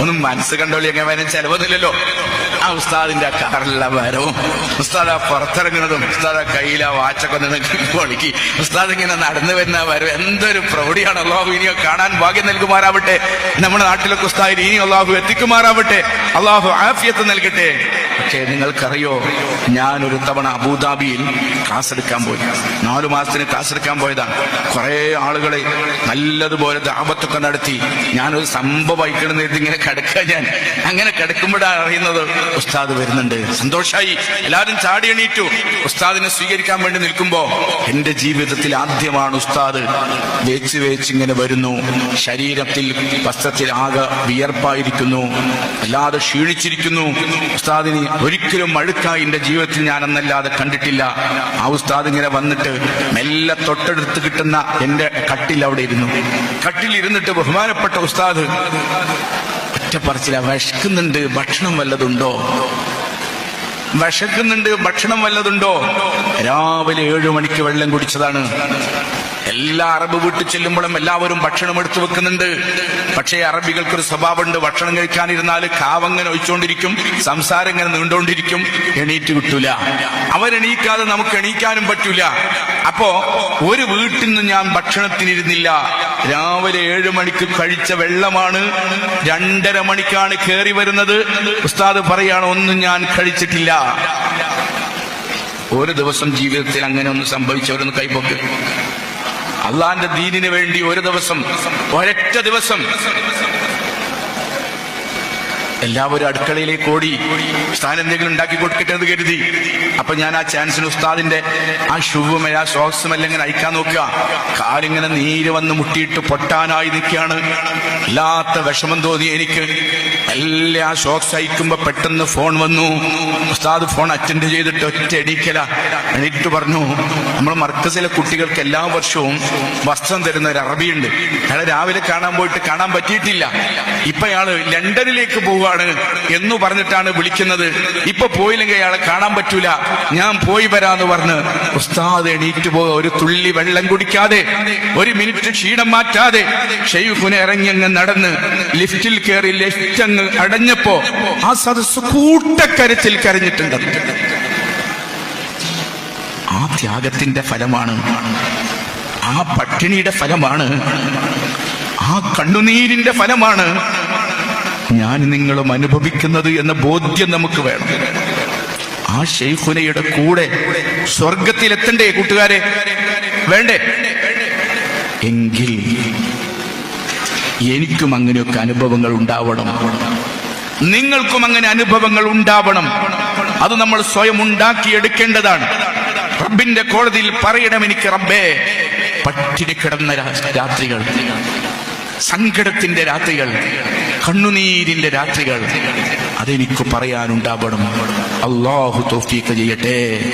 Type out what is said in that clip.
ഒന്നും മനസ്സ് കണ്ടോളി എങ്ങനെ വരാൻ ചെലവൊന്നുമില്ലല്ലോ. ആ ഉസ്താദിന്റെ കാറിലുള്ള വരവും ഉസ്താദ് ആ പുറത്തിറങ്ങുന്നതും ഉസ്താദ് ആ കയ്യിൽ ആ വാച്ചൊക്കെ പൊളിക്കി ഉസ്താദ് ഇങ്ങനെ നടന്നു വരുന്ന വരവ് എന്തൊരു പ്രൗഢിയാണ്. അള്ളാഹു ഇനിയോ കാണാൻ ഭാഗ്യം നൽകുമാറാവട്ടെ. നമ്മുടെ നാട്ടിലൊക്കെ ഉസ്താദിന് ഇനി അള്ളാഹു എത്തിക്കുമാറാവട്ടെ. അള്ളാഹു ആഫിയത്ത് നൽകട്ടെ. പക്ഷേ നിങ്ങൾക്കറിയോ ഞാൻ ഒരു തവണ അബുദാബിയിൽ ക്ലാസ് എടുക്കാൻ പോയി. നാലു മാസത്തിന് ക്ലാസ് എടുക്കാൻ പോയതാണ് കുറെ ആളുകളെ നല്ലതുപോലെ ദാപത്തൊക്കെ നടത്തി. ഞാനൊരു സംഭവം അയക്കണം ഇങ്ങനെ കിടക്കുക ഞാൻ. അങ്ങനെ കിടക്കുമ്പോഴാണ് അറിയുന്നത്. ഉസ്താദ് വരുന്നുണ്ട്. സന്തോഷായി. എല്ലാവരും ചാടി എണീറ്റു. ഉസ്താദിനെ സ്വീകരിക്കാൻ വേണ്ടി നിൽക്കുമ്പോ എന്റെ ജീവിതത്തിൽ ആദ്യമാണ് ഉസ്താദ്. വേച്ച് വേച്ച് ഇങ്ങനെ വരുന്നു. ശരീരത്തിൽ വസ്ത്രത്തിൽ ആകെ വിയർപ്പായിരിക്കുന്നു. അല്ലാതെ ക്ഷീണിച്ചിരിക്കുന്നു. ഉസ്താദിന് ഒരിക്കലും അഴുക്കായി എന്റെ ജീവിതത്തിൽ ഞാൻ അന്നല്ലാതെ കണ്ടിട്ടില്ല. ആ ഉസ്താദ് ഇങ്ങനെ വന്നിട്ട് മെല്ലെ തൊട്ടടുത്ത് കിട്ടുന്ന എന്റെ കട്ടിൽ അവിടെ ഇരുന്നു. കട്ടിൽ ഇരുന്നിട്ട് ബഹുമാനപ്പെട്ട ഉസ്താദ് ഒറ്റപ്പറച്ചില. വിശക്കുന്നുണ്ട് ഭക്ഷണം വല്ലതുണ്ടോ? വിശക്കുന്നുണ്ട് ഭക്ഷണം വല്ലതുണ്ടോ? രാവിലെ ഏഴു മണിക്ക് വെള്ളം കുടിച്ചതാണ്. എല്ലാ അറബ് വീട്ടിൽ ചെല്ലുമ്പോഴും എല്ലാവരും ഭക്ഷണം എടുത്തു വെക്കുന്നുണ്ട്. പക്ഷേ അറബികൾക്ക് ഒരു സ്വഭാവമുണ്ട്. ഭക്ഷണം കഴിക്കാനിരുന്നാൽ കാവങ്ങനെ ഒഴിച്ചുകൊണ്ടിരിക്കും സംസാരം ഇങ്ങനെ നീണ്ടുകൊണ്ടിരിക്കും എണീറ്റ് കിട്ടൂല. അവരെണീക്കാതെ നമുക്ക് എണീക്കാനും പറ്റൂല. അപ്പോ ഒരു വീട്ടിൽ നിന്ന് ഞാൻ ഭക്ഷണത്തിനിരുന്നില്ല. രാവിലെ ഏഴു മണിക്ക് കഴിച്ച വെള്ളമാണ്. രണ്ടര മണിക്കാണ് കയറി വരുന്നത്. ഉസ്താദ് പറയാണ് ഒന്നും ഞാൻ കഴിച്ചിട്ടില്ല. ഒരു ദിവസം ജീവിതത്തിൽ അങ്ങനെ ഒന്ന് സംഭവിച്ചവരൊന്ന് കൈപ്പൊക്കി അള്ളാന്റെ ദീനിന് വേണ്ടി ഒരു ദിവസം ഒരൊറ്റ ദിവസം എല്ലാവരും അടുക്കളയിലേക്ക് ഓടി ഉസ്താൻ എന്തെങ്കിലും ഉണ്ടാക്കി കൊടുക്കട്ടെ എന്ന് കരുതി. അപ്പൊ ഞാൻ ആ ചാൻസിന് ഉസ്താദിന്റെ ആ ഷൂവും ആ ശ്വാസം ഇങ്ങനെ അയക്കാൻ നോക്കുക. കാലിങ്ങനെ നീര് വന്ന് മുട്ടിയിട്ട് പൊട്ടാനായി നിൽക്കുകയാണ്. വല്ലാത്ത വിഷമം തോന്നി എനിക്ക്. എല്ലാ ഷോക്സ് അയക്കുമ്പോ പെട്ടെന്ന് ഫോൺ വന്നു. ഉസ്താദ് ഫോൺ അറ്റൻഡ് ചെയ്തിട്ട് ഒറ്റ എണീക്കല എണീറ്റ് പറഞ്ഞു നമ്മൾ മർക്കസിലെ കുട്ടികൾക്ക് എല്ലാ വർഷവും വസ്ത്രം തരുന്ന ഒരു അറബിയുണ്ട്. അയാളെ രാവിലെ കാണാൻ പോയിട്ട് കാണാൻ പറ്റിയിട്ടില്ല. ഇപ്പൊ അയാൾ ലണ്ടനിലേക്ക് പോവുകയാണ് എന്ന് പറഞ്ഞിട്ടാണ് വിളിക്കുന്നത്. ഇപ്പൊ പോയില്ലെങ്കിൽ അയാളെ കാണാൻ പറ്റൂല. ഞാൻ പോയി വരാന്ന് പറഞ്ഞ് ഉസ്താദ് എണീറ്റ് പോവുക. ഒരു തുള്ളി വെള്ളം കുടിക്കാതെ ഒരു മിനിറ്റ് ക്ഷീണം മാറ്റാതെ ഷെയ്ഖുനെ ഇറങ്ങി അങ്ങ് നടന്ന് ലിഫ്റ്റിൽ കയറി ലിഫ്റ്റ് അങ്ങ് അടഞ്ഞപ്പോ ആ സദസ് കൂട്ടക്കരച്ചിൽ കരഞ്ഞിട്ടുണ്ട്. ആ ത്യാഗത്തിന്റെ ഫലമാണ് ആ പട്ടിണിയുടെ ഫലമാണ് ആ കണ്ണുനീരിന്റെ ഫലമാണ് ഞാൻ നിങ്ങളും അനുഭവിക്കുന്നത് എന്ന ബോധ്യം നമുക്ക് വേണം. ആ ഷെയ്ഖുനയുടെ കൂടെ സ്വർഗത്തിലെത്തണ്ടേ കൂട്ടുകാരെ? വേണ്ടേ? എങ്കിൽ എനിക്കും അങ്ങനെയൊക്കെ അനുഭവങ്ങൾ ഉണ്ടാവണം. നിങ്ങൾക്കും അങ്ങനെ അനുഭവങ്ങൾ ഉണ്ടാവണം. അത് നമ്മൾ സ്വയം ഉണ്ടാക്കിയെടുക്കേണ്ടതാണ്. റബ്ബിന്റെ കോടതിയിൽ പറയണം എനിക്ക് റബ്ബേ. പട്ടിണി കിടന്ന രാത്രികൾ. സങ്കടത്തിന്റെ രാത്രികൾ കണ്ണുനീരിന്റെ രാത്രികൾ. അതെനിക്ക് പറയാനുണ്ടാവണം. അള്ളാഹു തോഫീക്ക് ചെയ്യട്ടെ.